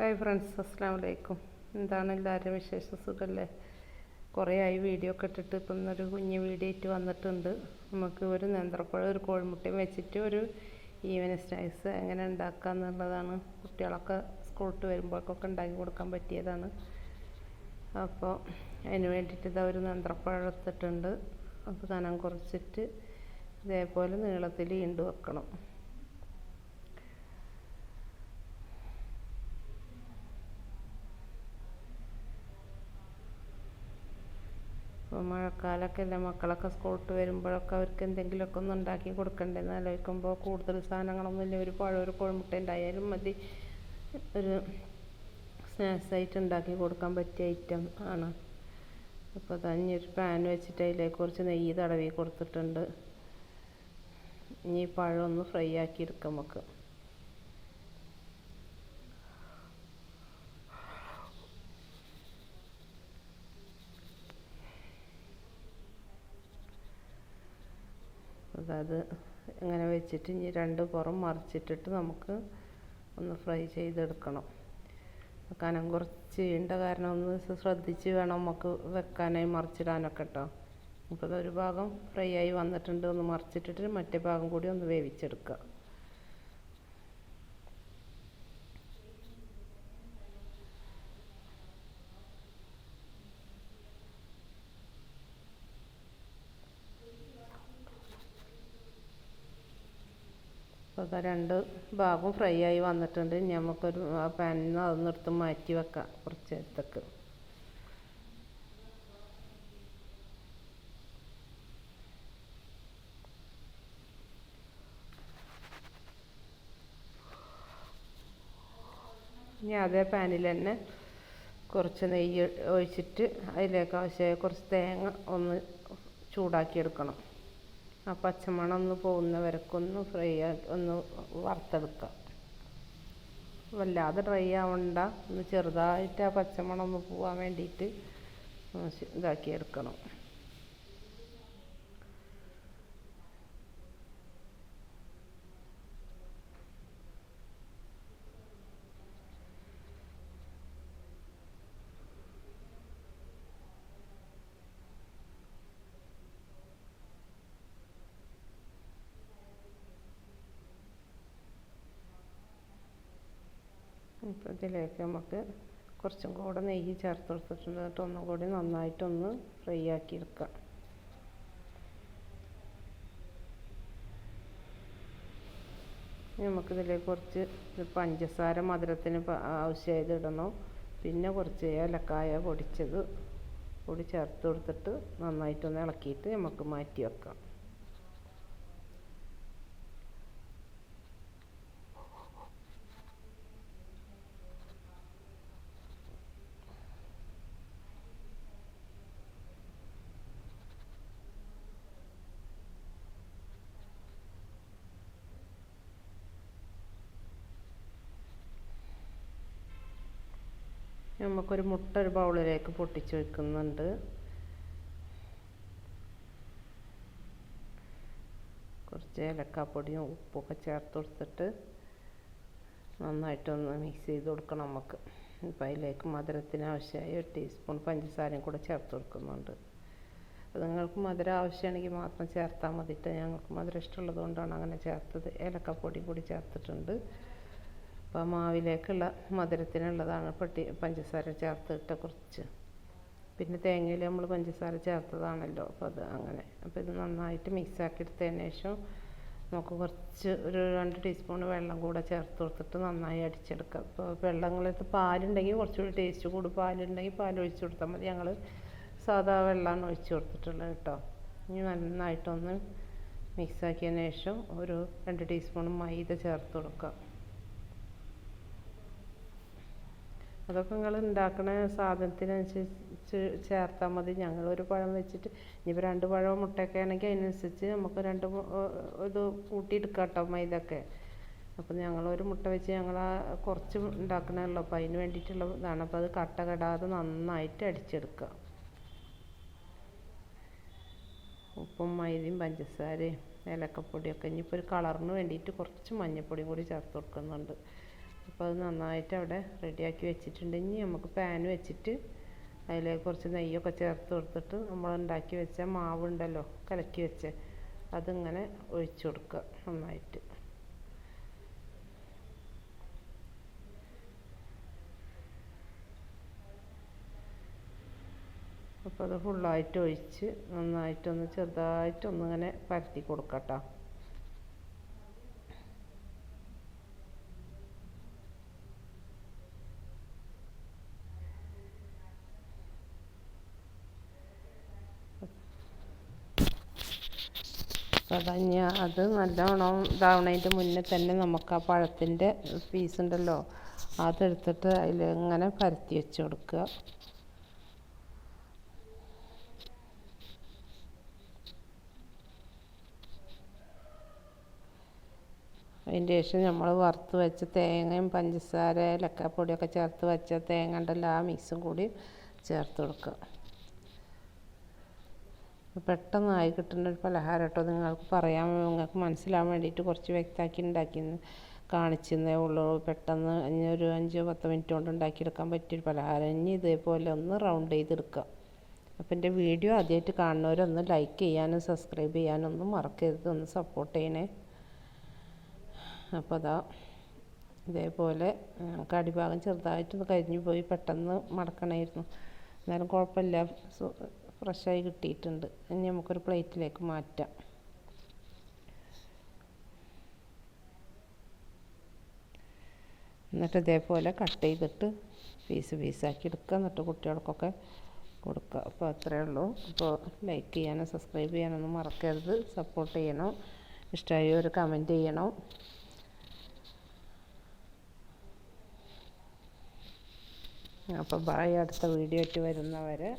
Hi friends അസ്സാം വലൈക്കും എന്താണ് എല്ലാവരും വിശേഷ? സുഖമല്ലേ കുറേ ആയി വീഡിയോ ഒക്കെ ഇട്ടിട്ട് ഇപ്പം ഇന്നൊരു കുഞ്ഞ് വീഡിയോ ആയിട്ട് വന്നിട്ടുണ്ട്. നമുക്ക് ഒരു നേന്ത്രപ്പഴം ഒരു കോഴിമുട്ടയും വെച്ചിട്ട് ഒരു ഈവനിങ് സ്നാക്സ് എങ്ങനെ ഉണ്ടാക്കുക എന്നുള്ളതാണ്. കുട്ടികളൊക്കെ സ്കൂളിട്ട് വരുമ്പോഴൊക്കെ ഉണ്ടാക്കി കൊടുക്കാൻ പറ്റിയതാണ്. അപ്പോൾ അതിന് വേണ്ടിയിട്ട് ഇതാ ഒരു നേന്ത്രപ്പഴം എടുത്തിട്ടുണ്ട്. അപ്പോൾ കനം കുറച്ചിട്ട് ഇതേപോലെ നീളത്തിൽ ഈണ്ട് വെക്കണം. മഴക്കാലമൊക്കെ അല്ലേ? മക്കളൊക്കെ സ്കൂളിട്ട് വരുമ്പോഴൊക്കെ അവർക്ക് എന്തെങ്കിലുമൊക്കെ ഒന്ന് ഉണ്ടാക്കി കൊടുക്കണ്ടെന്ന് ആലോചിക്കുമ്പോൾ കൂടുതൽ സാധനങ്ങളൊന്നും ഇല്ല. ഒരു പഴം ഒരു കോഴിമുട്ട ഉണ്ടായാലും മതി. ഒരു സ്നാക്സ് ആയിട്ട് ഉണ്ടാക്കി കൊടുക്കാൻ പറ്റിയ ഐറ്റം ആണ്. അപ്പോൾ തന്നെ ഒരു പാൻ വെച്ചിട്ട് അതിലേക്ക് കുറച്ച് നെയ്യ് തടവി കൊടുത്തിട്ടുണ്ട്. ഇനി പഴം ഒന്ന് ഫ്രൈ ആക്കി എടുക്കാം നമുക്ക്. അതായത് ഇങ്ങനെ വെച്ചിട്ട് ഇനി രണ്ട് പുറം മറിച്ചിട്ടിട്ട് നമുക്ക് ഒന്ന് ഫ്രൈ ചെയ്തെടുക്കണം. കനം കുറച്ച് ഇണ്ട കാരണം ഒന്ന് ശ്രദ്ധിച്ച് വേണം നമുക്ക് വെക്കാനായി മറിച്ചിടാനൊക്കെ കേട്ടോ അപ്പോൾ ഒരു ഭാഗം ഫ്രൈ ആയി വന്നിട്ടുണ്ട് ഒന്ന് മറിച്ചിട്ടിട്ട് മറ്റേ ഭാഗം കൂടി ഒന്ന് വേവിച്ചെടുക്കുക അപ്പോൾ രണ്ട് ഭാഗവും ഫ്രൈ ആയി വന്നിട്ടുണ്ട്. ഇനി നമുക്കൊരു ആ പാനിൽ നിന്ന് അതൊന്ന് എടുത്ത് മാറ്റി വെക്കാം കുറച്ച് നേരത്തേക്ക്. ഇനി അതേ പാനിൽ തന്നെ കുറച്ച് നെയ്യ് ഒഴിച്ചിട്ട് അതിലേക്ക് ആവശ്യമായ കുറച്ച് തേങ്ങ ഒന്ന് ചൂടാക്കിയെടുക്കണം ആ പച്ചമണം ഒന്ന് പോകുന്ന വരക്കൊന്ന് ഫ്രൈ ആക്കി ഒന്ന് വറുത്തെടുക്കുക വല്ലാതെ ഡ്രൈ ആവണ്ട. ഒന്ന് ചെറുതായിട്ട് ആ പച്ചമണം ഒന്ന് പോകാൻ വേണ്ടിയിട്ട് ഇതാക്കി ഇപ്പോൾ ഇതിലേക്ക് നമുക്ക് കുറച്ചും കൂടെ നെയ്യ് ചേർത്ത് കൊടുത്തിട്ടുണ്ട്. എന്നിട്ട് ഒന്നും കൂടി നന്നായിട്ടൊന്ന് ഫ്രൈ ആക്കി എടുക്കാം. നമുക്കിതിലേക്ക് കുറച്ച് പഞ്ചസാര മധുരത്തിന് ആവശ്യമായത് ഇടണം. പിന്നെ കുറച്ച് ഏലക്കായ പൊടിച്ചത് കൂടി ചേർത്ത് കൊടുത്തിട്ട് നന്നായിട്ടൊന്ന് ഇളക്കിയിട്ട് നമുക്ക് മാറ്റി വെക്കാം. നമുക്കൊരു മുട്ട ഒരു ബൗളിലേക്ക് പൊട്ടിച്ച് വെക്കുന്നുണ്ട്. കുറച്ച് ഏലക്കാപ്പൊടിയും ഉപ്പൊക്കെ ചേർത്ത് കൊടുത്തിട്ട് നന്നായിട്ടൊന്ന് മിക്സ് ചെയ്ത് കൊടുക്കണം നമുക്ക്. ഇപ്പം അതിലേക്ക് മധുരത്തിന് ആവശ്യമായി ഒരു ടീസ്പൂൺ പഞ്ചസാരയും കൂടെ ചേർത്ത് കൊടുക്കുന്നുണ്ട്. അത് നിങ്ങൾക്ക് മധുരം ആവശ്യമാണെങ്കിൽ മാത്രം ചേർത്താൽ മതിയിട്ട് ഞങ്ങൾക്ക് മധുരം ഇഷ്ടമുള്ളത് കൊണ്ടാണ് അങ്ങനെ ചേർത്തത്. ഏലക്കപ്പൊടി കൂടി ചേർത്തിട്ടുണ്ട്. അപ്പോൾ മാവിലേക്കുള്ള മധുരത്തിനുള്ളതാണ് പട്ടി പഞ്ചസാര ചേർത്തിട്ട് കുറച്ച്. പിന്നെ തേങ്ങയിൽ നമ്മൾ പഞ്ചസാര ചേർത്തതാണല്ലോ അപ്പോൾ അത് അങ്ങനെ. അപ്പോൾ ഇത് നന്നായിട്ട് മിക്സ് ആക്കി എടുത്തതിന് ശേഷം നമുക്ക് കുറച്ച് ഒരു രണ്ട് ടീസ്പൂൺ വെള്ളം കൂടെ ചേർത്ത് കൊടുത്തിട്ട് നന്നായി അടിച്ചെടുക്കാം. ഇപ്പോൾ വെള്ളങ്ങളത്ത് പാലുണ്ടെങ്കിൽ കുറച്ചുകൂടി ടേസ്റ്റ് കൂടും. പാലുണ്ടെങ്കിൽ പാൽ ഒഴിച്ച് കൊടുത്താൽ മതി. ഞങ്ങൾ സാധാ വെള്ളമാണ് ഒഴിച്ച് കൊടുത്തിട്ടുള്ളത് കേട്ടോ. ഇനി നന്നായിട്ടൊന്ന് മിക്സാക്കിയതിന് ശേഷം ഒരു രണ്ട് ടീസ്പൂൺ മൈദ ചേർത്ത് കൊടുക്കാം. അതൊക്കെ നിങ്ങൾ ഉണ്ടാക്കുന്ന സാധനത്തിനനുസരിച്ച് ചേർത്താൽ മതി. ഞങ്ങൾ ഒരു പഴം വെച്ചിട്ട് ഇനിയിപ്പോൾ രണ്ട് പഴം മുട്ടയൊക്കെ ആണെങ്കിൽ അതിനനുസരിച്ച് നമുക്ക് രണ്ട് ഇത് കൂട്ടിയെടുക്കാം കേട്ടോ മൈദൊക്കെ അപ്പോൾ ഞങ്ങൾ ഒരു മുട്ട വെച്ച് ഞങ്ങൾ കുറച്ച് ഉണ്ടാക്കണമല്ലോ. അപ്പോൾ അതിന് വേണ്ടിയിട്ടുള്ള ഇതാണ്. അപ്പോൾ അത് കട്ട കെടാതെ നന്നായിട്ട് അടിച്ചെടുക്കുക. ഉപ്പും മൈദയും പഞ്ചസാരയും ഏലക്കപ്പൊടിയൊക്കെ ഇനിയിപ്പോൾ ഒരു കളറിന് വേണ്ടിയിട്ട് കുറച്ച് മഞ്ഞൾപ്പൊടിയും കൂടി ചേർത്ത് കൊടുക്കുന്നുണ്ട്. അപ്പോൾ അത് നന്നായിട്ട് അവിടെ റെഡിയാക്കി വെച്ചിട്ടുണ്ട്. ഇനി നമുക്ക് പാൻ വെച്ചിട്ട് അതിലേക്ക് കുറച്ച് നെയ്യൊക്കെ ചേർത്ത് കൊടുത്തിട്ട് നമ്മൾ ഉണ്ടാക്കി വെച്ച മാവ് ഉണ്ടല്ലോ കലക്കി വെച്ച അതിങ്ങനെ ഒഴിച്ചു കൊടുക്കുക നന്നായിട്ട്. അപ്പോൾ അത് ഫുള്ളായിട്ട് ഒഴിച്ച് നന്നായിട്ടൊന്ന് ചെറുതായിട്ടൊന്നിങ്ങനെ പരത്തി കൊടുക്കട്ടോ. കടഞ്ഞ അത് നല്ലോണം ഇതാവണതിന്റെ മുന്നേ തന്നെ നമുക്ക് ആ പഴത്തിന്റെ പീസ് ഉണ്ടല്ലോ അതെടുത്തിട്ട് അതിൽ ഇങ്ങനെ പരത്തി വെച്ച് കൊടുക്കുക. അതിന്റെ ശേഷം നമ്മൾ വറുത്ത് വെച്ച തേങ്ങയും പഞ്ചസാര ഏലക്കാപ്പൊടിയൊക്കെ ചേർത്ത് വെച്ച തേങ്ങ ഉണ്ടല്ലോ ആ മിക്സും കൂടി ചേർത്ത് കൊടുക്കുക. പെട്ടെന്നായി കിട്ടുന്ന ഒരു പലഹാരം കേട്ടോ നിങ്ങൾക്ക് പറയാൻ നിങ്ങൾക്ക് മനസ്സിലാവാൻ വേണ്ടിയിട്ട് കുറച്ച് വ്യക്തമാക്കി ഉണ്ടാക്കി കാണിച്ചെന്നേ ഉള്ളൂ. പെട്ടെന്ന് ഒരു അഞ്ച് പത്ത് മിനിറ്റ് കൊണ്ട് ഉണ്ടാക്കിയെടുക്കാൻ പറ്റിയൊരു പലഹാരം. ഇനി ഇതേപോലെ ഒന്ന് റൗണ്ട് ചെയ്തെടുക്കുക അപ്പോൾ എന്റെ വീഡിയോ ആദ്യമായിട്ട് കാണുന്നവരൊന്ന് ലൈക്ക് ചെയ്യാനും സബ്സ്ക്രൈബ് ചെയ്യാനും ഒന്നും മറക്കരുത്. ഒന്ന് സപ്പോർട്ട് ചെയ്യണേ. അപ്പോൾ അതാ ഇതേപോലെ നമുക്ക് അടിഭാഗം ചെറുതായിട്ടൊന്ന് കരിഞ്ഞു പോയി പെട്ടെന്ന് മടക്കണമായിരുന്നു എന്നാലും കുഴപ്പമില്ല. ഫ്രഷായി കിട്ടിയിട്ടുണ്ട്. ഇനി നമുക്കൊരു പ്ലേറ്റിലേക്ക് മാറ്റാം. എന്നിട്ട് ഇതേപോലെ കട്ട് ചെയ്തിട്ട് പീസ് പീസാക്കി എടുക്കുക. എന്നിട്ട് കുട്ടികൾക്കൊക്കെ കൊടുക്കുക. അപ്പോൾ അത്രയേ ഉള്ളൂ. അപ്പോൾ ലൈക്ക് ചെയ്യാനും സബ്സ്ക്രൈബ് ചെയ്യാനൊന്നും മറക്കരുത്. സപ്പോർട്ട് ചെയ്യണം. ഇഷ്ടമായി ഒരു കമന്റ് ചെയ്യണം. അപ്പോൾ ബായ്. അടുത്ത വീഡിയോ ആയിട്ട് വരുന്നവരെ